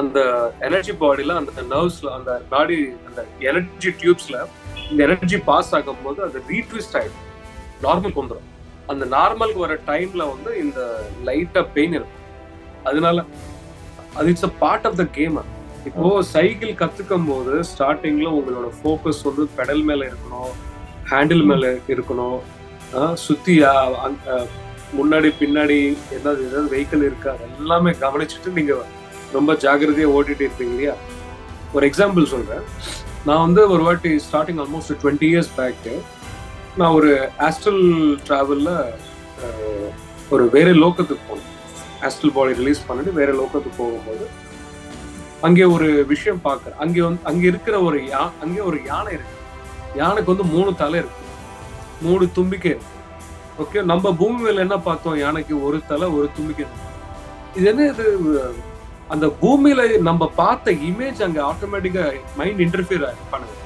அந்த எனர்ஜி பாடியில அந்த நர்வ்ஸ்ல அந்த பாடி அந்த எனர்ஜி டியூப்ஸ்ல இந்த எனர்ஜி பாஸ் ஆகும்போது அது ரீட்விஸ்ட் ஆயிடும். நார்மலுக்கு வந்துடும் அந்த நார்மலுக்கு வர டைம்ல வந்து இந்த லைட்டா பெயின் இருக்கும். அதனால அது it's a part of the game இப்போ சைக்கிள் கத்துக்கும் போது ஸ்டார்டிங்ல உங்களோட ஃபோக்கஸ் வந்து பெடல் மேல இருக்கணும் ஹேண்டில் மேல இருக்கணும் சுத்தி முன்னாடி பின்னாடி ஏதாவது ஏதாவது வெஹிக்கிள் இருக்கா எல்லாமே கவனிச்சுட்டு நீங்க ரொம்ப ஜாகிரதையாக ஓட்டிட்டு இருப்பீங்க இல்லையா? ஒரு எக்ஸாம்பிள் சொல்கிறேன் நான் வந்து ஒரு வாட்டி starting almost twenty years back நான் ஒரு ஆஸ்ட்ரல் ட்ராவலில் ஒரு வேற லோக்கத்துக்கு போனேன். ஆஸ்ட்ரல் பாடி ரிலீஸ் பண்ணிட்டு வேற லோக்கத்துக்கு போகும்போது அங்கே ஒரு விஷயம் பார்க்குறேன். அங்கே வந்து அங்கே இருக்கிற ஒரு யா அங்கே ஒரு யானை இருக்கு. யானைக்கு வந்து மூணு தலை இருக்கு. மூணு தும்பிக்கை இருக்கு. ஓகே நம்ம பூமி என்ன பார்த்தோம்? யானைக்கு ஒரு தலை ஒரு தும்பிக்கை. இது என்ன இது? அந்த பூமியில நம்ம பார்த்த இமேஜ் அங்க ஆட்டோமேட்டிக்கா மைண்ட் இன்டர்ஃபியர் பண்ணுது.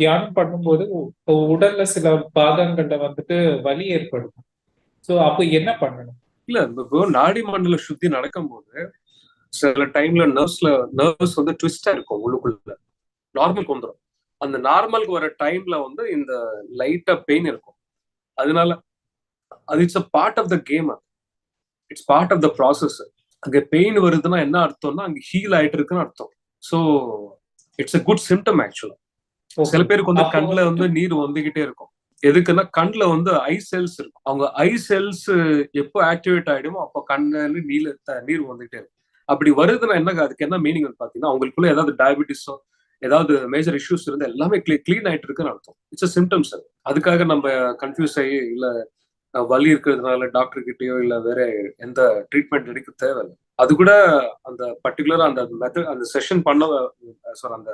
தியானம் பண்ணும்போது உடல்ல சில பாகங்கள்ல வந்துட்டு வலி ஏற்படும். சோ அப்போ என்ன பண்ணணும்? இல்ல நாடி மண்டல சுத்தி நடக்கும்போது சில டைம்ல நர்வ்ஸ்ல நர்வ்ஸ் வந்து ட்விஸ்டா இருக்கும் உள்ளுக்குள்ள. நார்மலுக்கு வந்துடும் அந்த நார்மலுக்கு வர டைம்ல வந்து இந்த லைட்டா பெயின் இருக்கும். அதனால அது it's a part of the game it's part of the process அங்க பெயின் வருதுன்னா என்ன அர்த்தம்னா அங்க ஹீல் ஆயிட்டு இருக்குன்னு அர்த்தம் so it's a good symptom ஆக்சுவலா சில பேருக்கு வந்து கண்ணுல வந்து நீர் வந்துகிட்டே இருக்கும். எதுக்குன்னா கண்ணுல வந்து ஐ செல்ஸ் இருக்கும். அவங்க ஐ செல்ஸ் எப்போ ஆக்டிவேட் ஆயிடுமோ அப்போ கண்ணுல நீல நீர் வந்துகிட்டே இருக்கும். அப்படி வருதுன்னா என்ன அதுக்கு என்ன மீனிங் பாத்தீங்கன்னா அவங்களுக்குள்ள ஏதாவது டயபிட்டிஸோ ஏதாவது மேஜர் இஷ்யூஸ் இருந்து எல்லாமே க்ளீன் ஆயிட்டு இருக்குன்னு அர்த்தம். இட்ஸ் சிம்டம்ஸ் அது அதுக்காக நம்ம கன்ஃபியூஸ் ஆகி இல்ல வலி இருக்கிறதுனால டாக்டர் கிட்டயோ இல்ல வேற எந்த ட்ரீட்மெண்ட் எடுக்க தேவையில்லை. அது கூட அந்த பர்டிகுலரா அந்த மெத்தட் அந்த செஷன் பண்ண சாரி அந்த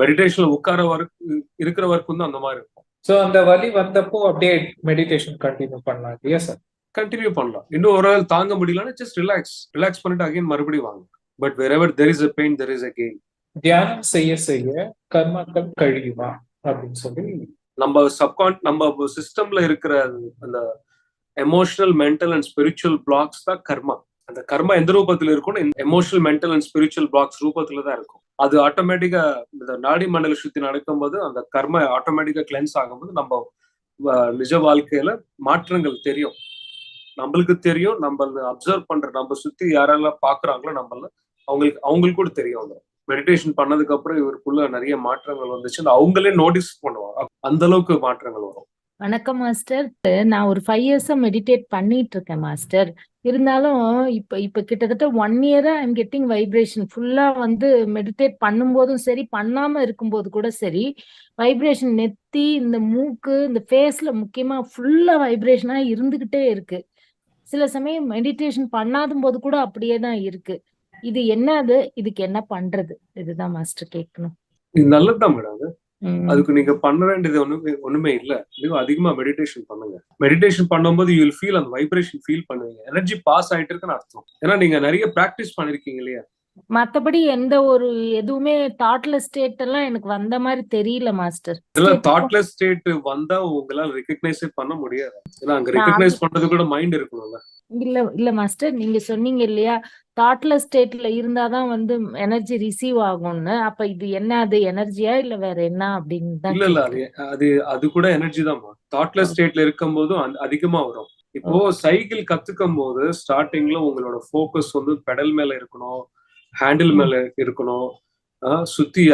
மெடிடேஷன்ல உட்கார வரைக்கும் இருக்கிற வரைக்கும் தான் அந்த மாதிரி இருக்கும். சோ அந்த வலி வந்தப்போ அப்படியே மெடிடேஷன் கண்டினியூ பண்ணலாம் இல்லையா சார் கண்டினியூ பண்ணலாம். இன்னும் ஒரு நாள் தாங்க முடியலன்னா ஜஸ்ட் ரிலாக்ஸ் ரிலாக்ஸ் பண்ணிட்டு அகைன் மறுபடியும் வாங்க. But wherever there is a pain there is a gain தியானம் செய்ய செய்ய கர்மாக்கள் கழியுமா அப்படின்னு சொல்லி நம்ம சப்கான் நம்ம சிஸ்டம்ல இருக்கிற அந்த emotional mental and spiritual blocks தான் கர்மா. அந்த கர்மா எந்த ரூபத்துல இருக்கும்னு emotional mental and spiritual blocks ரூபத்துல தான் இருக்கும். அது ஆட்டோமேட்டிக்கா இந்த நாடி மண்டல சுத்தி நடக்கும்போது அந்த கர்மா ஆட்டோமேட்டிக்கா கிளென்ஸ் ஆகும்போது நம்ம நிஜ வாழ்க்கையில மாற்றங்கள் தெரியும். நம்மளுக்கு தெரியும் நம்ம அப்சர்வ் பண்ற நம்ம சுத்தி யாரெல்லாம் பாக்குறாங்களோ நம்மள அவங்களுக்கு அவங்களுக்கு கூட தெரியும் மெடிடேஷன் பண்ணதுக்கு அப்புறம் இவருக்குள்ள நிறைய மாற்றங்கள் வந்துச்சு. அவங்களே நோட்டீஸ் பண்ணுவாங்க. அந்த அளவுக்கு மாற்றங்கள் வரும். வணக்கம் மாஸ்டர் நான் ஒரு ஃபைவ் இயர்ஸா மெடிடேட் பண்ணிட்டு இருக்கேன் மாஸ்டர் இருந்தாலும் இப்ப இப்ப கிட்டத்தட்ட ஒன் இயரா ஐம் கெட்டிங் வைப்ரேஷன் ஃபுல்லா வந்து மெடிடேட் பண்ணும்போதும் சரி பண்ணாம இருக்கும்போது கூட சரி வைப்ரேஷன் நெத்தி இந்த மூக்கு இந்த ஃபேஸ்ல முக்கியமா ஃபுல்லா வைப்ரேஷனா இருந்துகிட்டே இருக்கு. சில சமயம் மெடிடேஷன் பண்ணாத போது கூட அப்படியே தான் இருக்கு. இது என்னது? இதுக்கு என்ன பண்றது? இதுதான் மாஸ்டர் கேட்கணும். இது நல்லதுதான் மேடம் அது. அதுக்கு நீங்க பண்ண வேண்டியது ஒண்ணுமே ஒண்ணுமே இல்ல. இன்னும் அதிகமா மெடிடேஷன் பண்ணுங்க. மெடிடேஷன் பண்ணும்போது யூ வில் ஃபீல் அந்த வைப்ரேஷன் ஃபீல் பண்ணுவீங்க. எனர்ஜி பாஸ் ஆயிட்டு இருக்குன்னு அர்த்தம். ஏன்னா நீங்க நிறைய பிராக்டிஸ் பண்ணிருக்கீங்க இல்லையா? மத்தபடி எந்த ஒரு எதுவுமே தாட்ல ஸ்டேட் எல்லாம் எனக்கு வந்த மாதிரி தெரியல மாஸ்டர் இதெல்லாம் தாட்லெஸ் ஸ்டேட் வந்தா உங்களால ரெகக்னைஸே பண்ண முடியாது. ஏன்னா அங்க ரெகக்னைஸ் பண்றது கூட மைண்ட் இருக்கணும்ல. இல்ல இல்ல மாஸ்டர் நீங்க சொன்னீங்க இல்லையா? தாட்ல ஸ்டேட்ல இருந்தாதான் வந்து எனர்ஜி ரிசீவ் ஆகும்னு. அப்ப இது என்ன அது எனர்ஜியா இல்ல வேற என்ன அப்படின்னு தான் இல்ல இல்ல அது. அது அது கூட எனர்ஜி தான் தாட்லெஸ் ஸ்டேட்ல இருக்கும் போதும் அதிகமா வரும். இப்போ சைக்கிள் கத்துக்கும் போது ஸ்டார்டிங்ல உங்களோட ஃபோக்கஸ் வந்து பெடல் மேல இருக்கணும் ஹேண்டில் மேல இருக்கணும். சுத்தி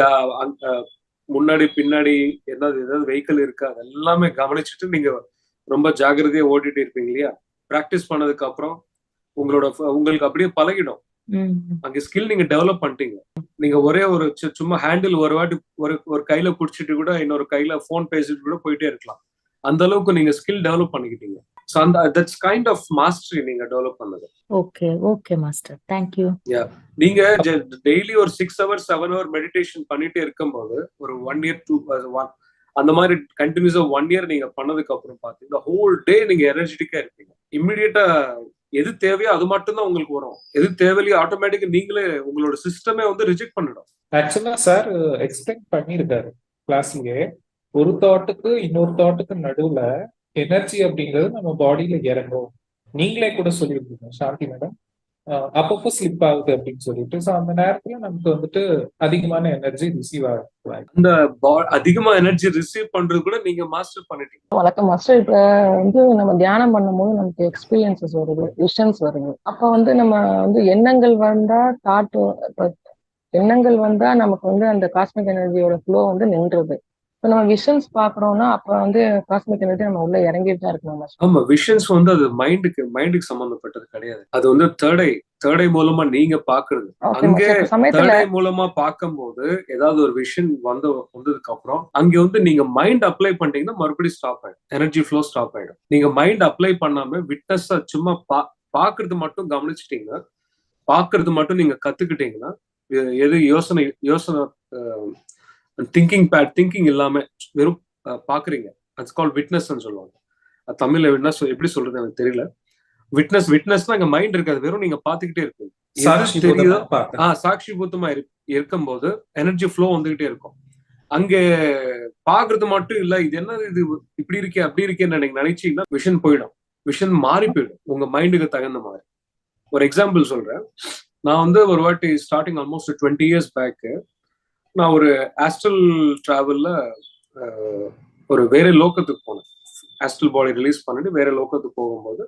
முன்னாடி பின்னாடி ஏதாவது ஏதாவது வெஹிக்கிள் இருக்கா அது எல்லாமே கவனிச்சுட்டு நீங்க ரொம்ப ஜாக்கிரதையா ஓட்டிட்டு இருப்பீங்க இல்லையா? பிராக்டிஸ் பண்ணதுக்கு அப்புறம் உங்களோட உங்களுக்கு அப்படியே பழகிடும். அங்க ஸ்கில் நீங்க டெவலப் பண்ணிட்டீங்க. நீங்க ஒரே ஒரு சு- சும்மா ஹேண்டில் ஒரு வாட்டி ஒரு ஒரு கையில புடிச்சிட்டு கூட இன்னொரு கையில போன் பேசிட்டு கூட போயிட்டே இருக்கலாம். அந்த அளவுக்கு நீங்க ஸ்கில் டெவலப் பண்ணிக்கிட்டீங்க. ஸோ அந்த தட்ஸ் கைண்ட் ஆஃப் மாஸ்டரி நீங்க டெவலப் பண்ணது. Okay okay master thank you நீங்க டெய்லி ஒரு six hour seven hour meditation பண்ணிட்டே இருக்கும்போது ஒரு ஒன் இயர் டூ ஒன் அந்த மாதிரி கண்டினியூஸா ஒன் இயர் நீங்க பண்ணதுக்கு அப்புறம் பாத்தீங்கன்னா ஹோல் டே நீங்க எனர்ஜெட்டிக்கா இருப்பீங்க. இம்மிடியட்டா எது தேவையோ அது மட்டும்தான் உங்களுக்கு வரும். எது தேவையில்லையோ ஆட்டோமேட்டிக்கா நீங்களே உங்களோட சிஸ்டமே வந்து ரிஜெக்ட் பண்ணிடும். ஆக்சுவலா சார் எக்ஸ்பிளைன் பண்ணியிருக்காரு கிளாஸ்லயே ஒரு தாட்டுக்கு இன்னொரு தாட்டுக்கு நடுவுல எனர்ஜி அப்படிங்கிறது நம்ம பாடியில இறங்கும். நீங்களே கூட சொல்லியிருக்கீங்க. சாந்தி மேடம் அப்பப்போ ஸ்லிப் ஆகுது அப்படின்னு சொல்லிட்டு ஸோ அந்த நேரத்துல நமக்கு வந்துட்டு அதிகமான எனர்ஜி ரிசீவ் ஆகும் அந்த பா- அதிகமா எனர்ஜி ரிசீவ் பண்றது கூட நீங்க மாஸ்டர் பண்ணிட்டீங்க. வணக்கம் மாஸ்டர் இப்ப வந்து நம்ம தியானம் பண்ணும்போது நமக்கு எக்ஸ்பீரியன்சஸ் வருது விஷன்ஸ் வருது. அப்ப வந்து நம்ம வந்து எண்ணங்கள் வந்தா தாட் எண்ணங்கள் வந்தா நமக்கு வந்து அந்த காஸ்மிக் எனர்ஜியோட ஃப்ளோ வந்து நின்றுது. இப்போ நம்ம விஷன்ஸ் பாக்குறோம்னா அப்ப வந்து காஸ்மிக் எனர்ஜி நம்ம உள்ள இறங்கிட்டு தான் இருக்கணும் ஆமா விஷன்ஸ் வந்து அது மைண்டுக்கு மைண்டுக்கு சம்பந்தப்பட்டது கிடையாது. அது வந்து தேர்ட் தேர்ட் மூலமா நீங்க பாக்குறது அங்கே தேர்ட் மூலமா பார்க்கும்போது ஏதாவது ஒரு விஷன் வந்து வந்ததுக்கு அப்புறம் அங்க வந்து நீங்க மைண்ட் அப்ளை பண்ணிட்டீங்கன்னா மறுபடியும் ஸ்டாப் ஆயிடும். எனர்ஜி ஃப்ளோ ஸ்டாப் ஆயிடும். நீங்க மைண்ட் அப்ளை பண்ணாம விட்னஸ் சும்மா பா பாக்குறது மட்டும் கவனிச்சிட்டீங்கன்னா பாக்குறது மட்டும் நீங்க கத்துக்கிட்டீங்கன்னா எது யோசனை யோசனை திங்கிங் பேட் திங்கிங் இல்லாம வெறும் பாக்குறீங்க. அட்ஸ் கால் விட்னஸ் சொல்லுவாங்க. தமிழ்ல விட்னஸ் எப்படி சொல்றது எனக்கு தெரியல. விட்னஸ் விட்னஸ்னா அங்க மைண்ட் இருக்காது. வெறும் நீங்க பாத்துக்கிட்டே இருக்கீங்க சாட்சி தெரியுதோ? ஆஹ் சாட்சி பூத்தமா இரு இருக்கும்போது எனர்ஜி ஃப்ளோ வந்துகிட்டே இருக்கும். அங்க பாக்குறது மட்டும் இல்ல இது என்ன இது இப்படி இருக்கே அப்படி இருக்கேன்னு நீங்க நினைச்சீங்கன்னா விஷன் போயிடும். விஷன் மாறி போயிடும். உங்க மைண்டுக்கு தகுந்த மாதிரி. ஒரு எக்ஸாம்பிள் சொல்றேன். நான் வந்து ஒரு வாட்டி starting almost twenty years back நான் ஒரு ஆஸ்ட்ரல் டிராவல்ல ஒரு வேற லோக்கத்துக்கு போனேன். ஆஸ்ட்ரல் பாடி ரிலீஸ் பண்ணிட்டு வேற லோக்கத்துக்கு போகும்போது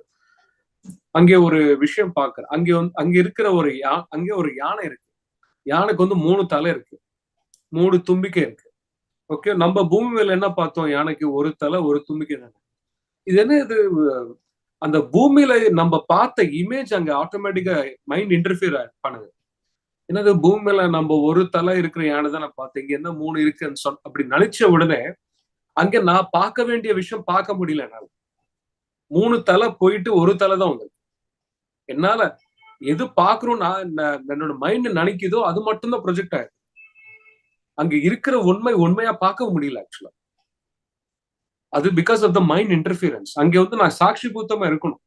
அங்கே ஒரு விஷயம் பாக்குறேன் அங்கே வந்து அங்க இருக்கிற ஒரு யா அங்கே ஒரு யானை இருக்கு. யானைக்கு வந்து மூணு தலை இருக்கு. மூணு தும்பிக்கை இருக்கு. ஓகே நம்ம பூமி மேல என்ன பார்த்தோம்? யானைக்கு ஒரு தலை ஒரு தும்பிக்கை தானே. இது என்ன இது? அந்த பூமியில நம்ம பார்த்த இமேஜ் அங்க ஆட்டோமேட்டிக்கா மைண்ட் இன்டர்ஃபியர் பண்ணுது. என்னது பூமியில நம்ம ஒரு தலை இருக்கிற யானை தான் நான் பார்த்தேன் இங்க என்ன மூணு இருக்குன்னு சொன்ன அப்படி நினைச்ச உடனே அங்க நான் பார்க்க வேண்டிய விஷயம் பார்க்க முடியல என்னால. மூணு தலை போயிட்டு ஒரு தலை தான் வந்தது என்னால எது பாக்குறோம் நான் என்னோட மைண்ட் நினைக்குதோ அது மட்டும்தான் ப்ரொஜெக்ட் ஆயிருக்கு. அங்க இருக்கிற உண்மை உண்மையா பார்க்க முடியல ஆக்சுவலா அது because of the mind interference அங்க வந்து நான் சாட்சி பூத்தமா இருக்கணும்.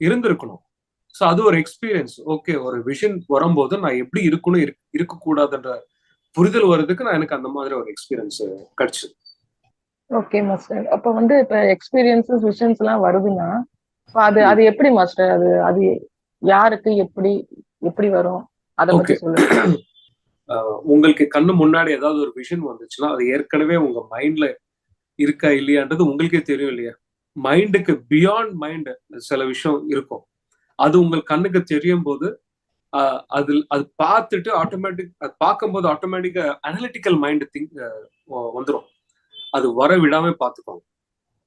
இருந்திருக்கணும். ஸோ அது ஒரு எக்ஸ்பீரியன்ஸ் ஓகே ஒரு விஷன் வரும்போது நான் எப்படி இருக்கணும் இருக்க இருக்கக்கூடாதுன்ற புரிதல் வர்றதுக்கு நான் எனக்கு அந்த மாதிரி ஒரு எக்ஸ்பீரியன்ஸ் கிடைச்சது. ஓகே மாஸ்டர் அப்ப வந்து இப்ப எக்ஸ்பீரியன்சஸ் விஷன்ஸ் எல்லாம் வருதுன்னா அது அது எப்படி மாஸ்டர் அது அது யாருக்கு எப்படி எப்படி வரும்? அதை பத்தி. சொல்லுங்க. உங்களுக்கு கண்ணு முன்னாடி ஏதாவது ஒரு விஷன் வந்துச்சுன்னா அது ஏற்கனவே உங்க மைண்ட்ல இருக்கா இல்லையான்றது உங்களுக்கே தெரியும் இல்லையா? மைண்டுக்கு பியாண்ட் மைண்ட் சில விஷயம் இருக்கும். அது உங்கள் கண்ணுக்கு தெரியும் போது ஆஹ் அது அது பார்த்துட்டு ஆட்டோமேட்டிக் அது பார்க்கும்போது ஆட்டோமேட்டிக்கா அனலிட்டிக்கல் மைண்ட் திங்க் வந்துடும் அது வர விடாம பார்த்துக்கோங்க.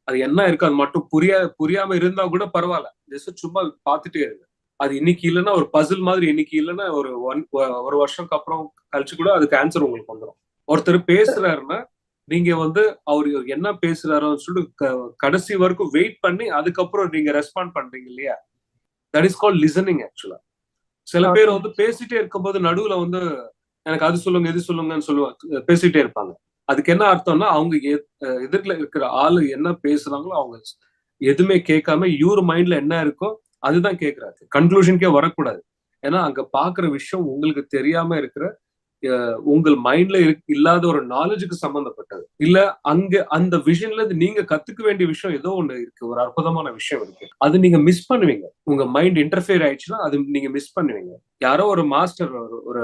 அது என்ன இருக்கு அது மட்டும் புரியா புரியாம இருந்தா கூட பரவாயில்ல. ஜஸ்ட் சும்மா பார்த்துட்டே இருங்க. அது இன்னைக்கு இல்லைன்னா ஒரு பசில் மாதிரி இன்னைக்கு இல்லைன்னா ஒரு ஒன் ஒரு வருஷம்க்கு அப்புறம் கழிச்சு கூட அதுக்கு ஆன்சர் உங்களுக்கு வந்துடும் ஒருத்தர் பேசுறாருன்னா நீங்க வந்து அவர் என்ன பேசுறாருன்னு சொல்லிட்டு க- கடைசி வரைக்கும் வெயிட் பண்ணி அதுக்கப்புறம் நீங்க ரெஸ்பாண்ட் பண்றீங்க இல்லையா? தட் இஸ் கால் லிசனிங் ஆக்சுவலா சில பேர். வந்து பேசிட்டே இருக்கும்போது நடுவுல வந்து எனக்கு அது சொல்லுங்க இது சொல்லுங்கன்னு சொல்லுவாங்க பேசிட்டே இருப்பாங்க. அதுக்கு என்ன அர்த்தம்னா அவங்க எதிர்ல இருக்கிற ஆளு என்ன பேசுறாங்களோ அவங்க எதுவுமே கேட்காம இவர் மைண்ட்ல என்ன இருக்கோ அதுதான் கேட்கறாரு கன்க்ளூஷனுக்கே வரக்கூடாது. ஏன்னா அங்க பாக்குற விஷயம் உங்களுக்கு தெரியாம இருக்கிற உங்கள் மைண்ட்ல இல்லாத ஒரு நாலேஜுக்கு சம்பந்தப்பட்டது. இல்ல அங்க அந்த விஷன்ல இருந்து நீங்க கத்துக்க வேண்டிய விஷயம் ஏதோ ஒண்ணு இருக்கு. ஒரு அற்புதமான விஷயம் இருக்கு. அது நீங்க மிஸ் பண்ணுவீங்க. உங்க மைண்ட் இன்டர்ஃபியர் ஆயிடுச்சுன்னா அது நீங்க மிஸ் பண்ணுவீங்க. யாரோ ஒரு மாஸ்டர் ஒரு ஒரு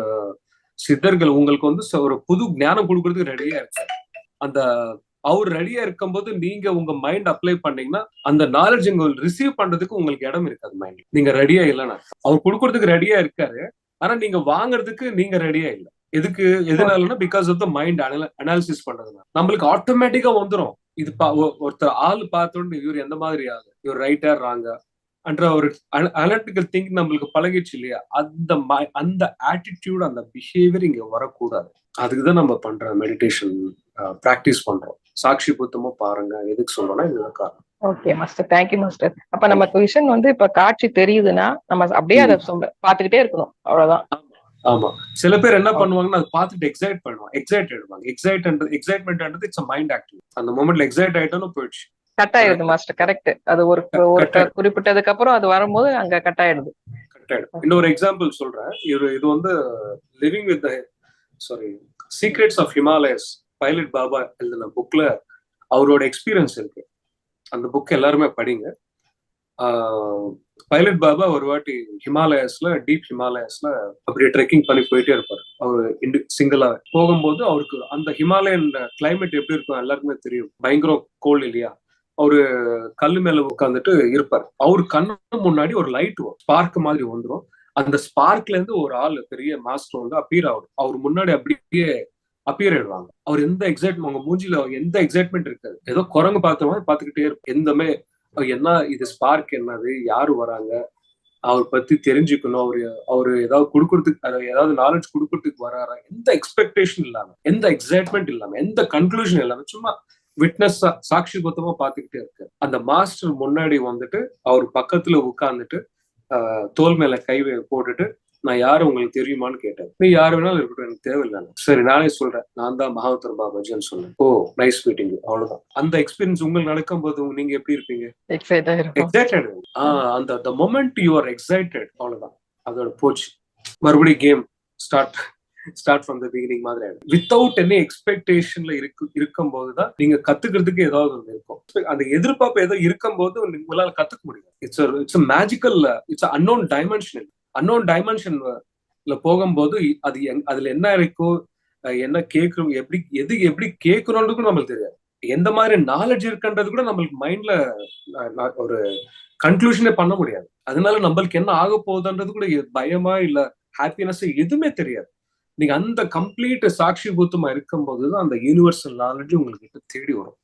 சித்தர்கள் உங்களுக்கு வந்து ஒரு புது ஞானம் கொடுக்கறதுக்கு ரெடியா இருக்காரு அந்த அவர் ரெடியா இருக்கும்போது நீங்க உங்க மைண்ட் அப்ளை பண்ணீங்கன்னா அந்த நாலேஜ் உங்களுக்கு ரிசீவ் பண்றதுக்கு உங்களுக்கு இடம் இருக்காது மைண்ட் நீங்க ரெடியா இல்லைன்னா அவர் கொடுக்கறதுக்கு ரெடியா இருக்காரு. ஆனா நீங்க வாங்குறதுக்கு நீங்க ரெடியா இல்ல. எதுக்கு எதனாலன்னா because of the mind analysis பண்றதுனால. நம்மளுக்கு ஆட்டோமேட்டிக்கா வந்துரும். இது ஒருத்தர் ஆள் பார்த்தோன்னு இவர் எந்த மாதிரி ஆளு? இவர் ரைட்டா ராங்க அன்ற ஒரு அனலிட்டிக்கல் திங்க் நம்மளுக்கு பழகிடுச்சு இல்லையா? அந்த அந்த ஆட்டிடியூட் அந்த பிஹேவியர் இங்க வரக்கூடாது. அதுக்கு தான் நம்ம பண்ற மெடிடேஷன் ப்ராக்டிஸ் பண்றோம். சாட்சி புத்தமா பாருங்க. எதுக்கு சொல்றோம்னா இதுதான் காரணம். ஓகே மாஸ்டர் தேங்க்யூ மாஸ்டர் அப்ப நமக்கு விஷன் வந்து இப்ப காட்சி தெரியுதுன்னா நம்ம அப்படியே அதை பாத்துக்கிட்டே இருக்கணும். அவ்வளவுதான். ஆமா. சில பேர் என்ன பண்ணுவாங்கன்னா அதை பார்த்துட்டு எக்ஸைட் பண்ணுவாங்க. எக்ஸைட் ஆயிடுவாங்க. Excite excitement it's mind active அந்த மொமெண்ட்ல எக்ஸைட் ஆயிட்டோன்னு போயிடுச்சு. கட் ஆயிடுது மாஸ்டர் கரெக்ட் அது ஒரு ஒரு குறிப்பிட்டதுக்கு அப்புறம் அது வரும்போது அங்க கட் ஆயிடுது. கரெக்ட் ஆயிடும் இன்னொரு எக்ஸாம்பிள் சொல்றேன். இது இது வந்து living with sorry secrets of Himalayas Pilot Baba எழுதின புக்ல அவரோட எக்ஸ்பீரியன்ஸ் இருக்கு. அந்த புக் எல்லாருமே படிங்க. பைலட் பாபா ஒரு வாட்டி ஹிமாலயஸ்ல டீப் ஹிமாலயஸ்ல அப்படியே ட்ரெக்கிங் பண்ணி போயிட்டே இருப்பார். அவர் இண்டு சிங்கிளா போகும்போது அவருக்கு அந்த ஹிமாலயன் கிளைமேட் எப்படி இருக்கும் எல்லாருக்குமே தெரியும். பயங்கரம் கோல்டு இல்லையா? அவரு கல்லு மேல உட்காந்துட்டு இருப்பார். அவர் கண்ணு முன்னாடி ஒரு லைட் வரும். ஸ்பார்க் மாதிரி வந்துடும் அந்த ஸ்பார்க்ல இருந்து ஒரு ஆள் பெரிய மாஸ்டர் வந்து அப்பியர் ஆகும் அவர் முன்னாடி அப்படியே அப்பியர் ஆயிடுவாங்க. அவர் எந்த எக்ஸைட் உங்க மூஞ்சில எந்த எக்ஸைட்மெண்ட் இருக்காது. ஏதோ குரங்கு பார்த்த மாதிரி பார்த்துக்கிட்டே இருக்கும் எந்தமே என்ன இது ஸ்பார்க் என்னது? யாரு வராங்க? அவர் பத்தி தெரிஞ்சுக்கணும். அவரு அவரு ஏதாவது கொடுக்கறதுக்கு ஏதாவது நாலேஜ் கொடுக்கறதுக்கு வராரா? எந்த எக்ஸ்பெக்டேஷன் இல்லாம எந்த எக்ஸைட்மெண்ட் இல்லாம எந்த கன்க்ளூஷன் இல்லாம சும்மா விட்னஸ் சாட்சி பத்தமா பாத்துக்கிட்டே இருக்கு. அந்த மாஸ்டர் முன்னாடி வந்துட்டு அவர் பக்கத்துல உட்கார்ந்துட்டு தோல் மேல கை போட்டுட்டு நான் யாரு உங்களுக்கு தெரியுமான்னு கேட்டேன். நீ யாரு வேணாலும் இருக்கட்டும் எனக்கு தேவையில்லை. சரி நானே சொல்றேன். நான் தான் மகாவத்தர் பாபாஜின்னு சொன்னேன். ஓ நைஸ் மீட்டிங் அவ்வளவுதான். அந்த எக்ஸ்பீரியன்ஸ் உங்களுக்கு நடக்கும் போது நீங்க எப்படி இருப்பீங்க? எக்ஸைட்டட் அந்த the moment you are excited அவ்வளவுதான். அதோட போச்சு. மறுபடியும் game start start from the beginning மாதிரி ஆயிடும். வித்தவுட் எனி எக்ஸ்பெக்டேஷன்ல இருக்கு இருக்கும் போதுதான் நீங்க கத்துக்கிறதுக்கு ஏதாவது ஒன்று இருக்கும். அந்த எதிர்பார்ப்பு ஏதோ இருக்கும் போது உங்களால கத்துக்க முடியும். It's it's magical it's unknown dimension unknown டைமென்ஷன்ல போகும்போது அது எங்- அதுல என்ன இருக்கோ என்ன கேட்கணும் எப்படி எது எப்படி கேட்கணும்னு நம்மளுக்கு தெரியாது. எந்த மாதிரி நாலேஜ் இருக்குன்றது கூட நம்மளுக்கு மைண்ட்ல ஒரு கன்க்ளூஷனே பண்ண முடியாது. அதனால நம்மளுக்கு என்ன ஆக போகுதுன்றது கூட பயமா இல்ல ஹாப்பினஸ் எதுவுமே தெரியாது. நீங்க அந்த கம்ப்ளீட் சாட்சி பூத்தமா இருக்கும்போது தான் அந்த யூனிவர்சல் நாலேஜ் உங்களுக்கு தேடி வரும்.